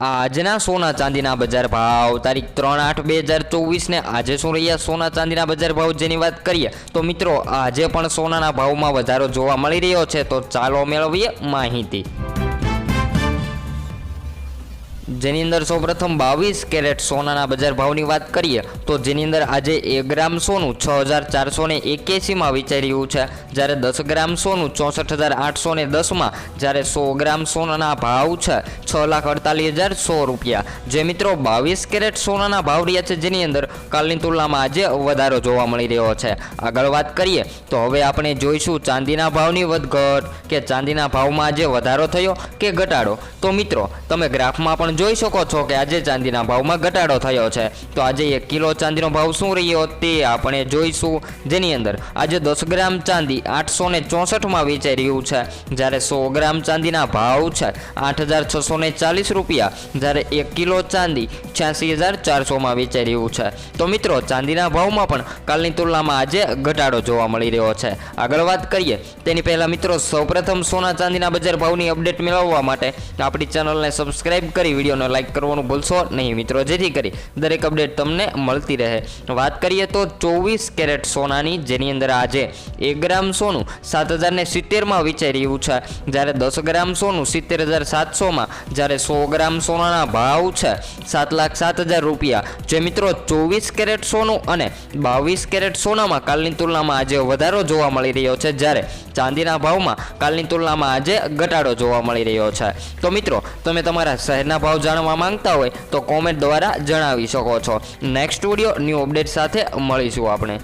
આજના સોના ચાંદીના બજાર ભાવ, તારીખ ત્રણ આઠ બે હજાર ચોવીસને આજે શું રહ્યા સોના ચાંદીના બજાર ભાવ જેની વાત કરીએ, તો મિત્રો આજે પણ સોનાના ભાવમાં વધારો જોવા મળી રહ્યો છે, તો ચાલો મેળવીએ માહિતી. જેની અંદર સૌપ્રથમ બાવીસ કેરેટ સોનાના બજાર ભાવની વાત કરીએ, તો જેની અંદર આજે એક ગ્રામ સોનું છ હજાર ચારસો ને એક્યાસીમાં વેચાઈ રહ્યું છે. જ્યારે દસ ગ્રામ સોનું ચોસઠ હજાર આઠસો ને દસમાં, જ્યારે સો ગ્રામ સોનાના ભાવ છે છ લાખ અડતાલીસ હજાર સો રૂપિયા. જે મિત્રો બાવીસ કેરેટ સોનાના ભાવ રહ્યા છે, જેની અંદર કાલની તુલનામાં આજે વધારો જોવા મળી રહ્યો છે. આગળ વાત કરીએ, તો હવે આપણે જોઈશું ચાંદીના ભાવની વધઘટ, કે ચાંદીના ભાવમાં આજે વધારો થયો કે ઘટાડો. તો મિત્રો, તમે ગ્રાફમાં પણ જોઈ શકો છો કે આજે ચાંદીના ભાવમાં ઘટાડો થયો છે. તો આજે એક કિલો ચાંદીનો ભાવ શું રહ્યો તે આપણે જોઈશું. જેની અંદર આજે દસ ગ્રામ ચાંદી આઠસો ને ચોસઠમાં વેચાઈ રહ્યું છે. જ્યારે સો ગ્રામ ચાંદીના ભાવ છે આઠ હજાર છસો ને ચાલીસ રૂપિયા. જ્યારે એક કિલો ચાંદી છ્યાસી હજાર ચારસોમાં વેચાઈ રહ્યું છે. તો મિત્રો, ચાંદીના ભાવમાં પણ કાલની તુલનામાં આજે ઘટાડો જોવા મળી રહ્યો છે. આગળ વાત કરીએ, તેની પહેલાં મિત્રો, સૌપ્રથમ સોના ચાંદીના બજાર ભાવની અપડેટ મેળવવા માટે આપણી ચેનલને સબસ્ક્રાઇબ કરી વિડીયોને લાઇક કરવાનું ભૂલશો નહીં મિત્રો. જેથી કરી દરેક અપડેટ તમને મળતી રહે. વાત કરીએ તો ચોવીસ કેરેટ સોનાની, જેની અંદર આજે એક ગ્રામ સોનું સાત હજારને સિત્તેરમાં વેચાઈ રહ્યું છે. જ્યારે દસ ગ્રામ સોનું સિત્તેર હજાર સાતસોમાં, જ્યારે સો ગ્રામ સોનાના ભાવ છે સાત લાખ સાત હજાર રૂપિયા. જે મિત્રો ચોવીસ કેરેટ સોનું અને બાવીસ કેરેટ સોનામાં કાલની તુલનામાં આજે વધારો જોવા મળી રહ્યો છે. જ્યારે ચાંદીના ભાવમાં કાલની તુલનામાં આજે ઘટાડો જોવા મળી રહ્યો છે. તો મિત્રો, તમે તમારા શહેરના ભાવ જાણવા માંગતા હોય તો કોમેન્ટ દ્વારા જણાવી શકો છો. નેક્સ્ટ વીડિયો ન્યૂ અપડેટ સાથે મળીશું આપણે.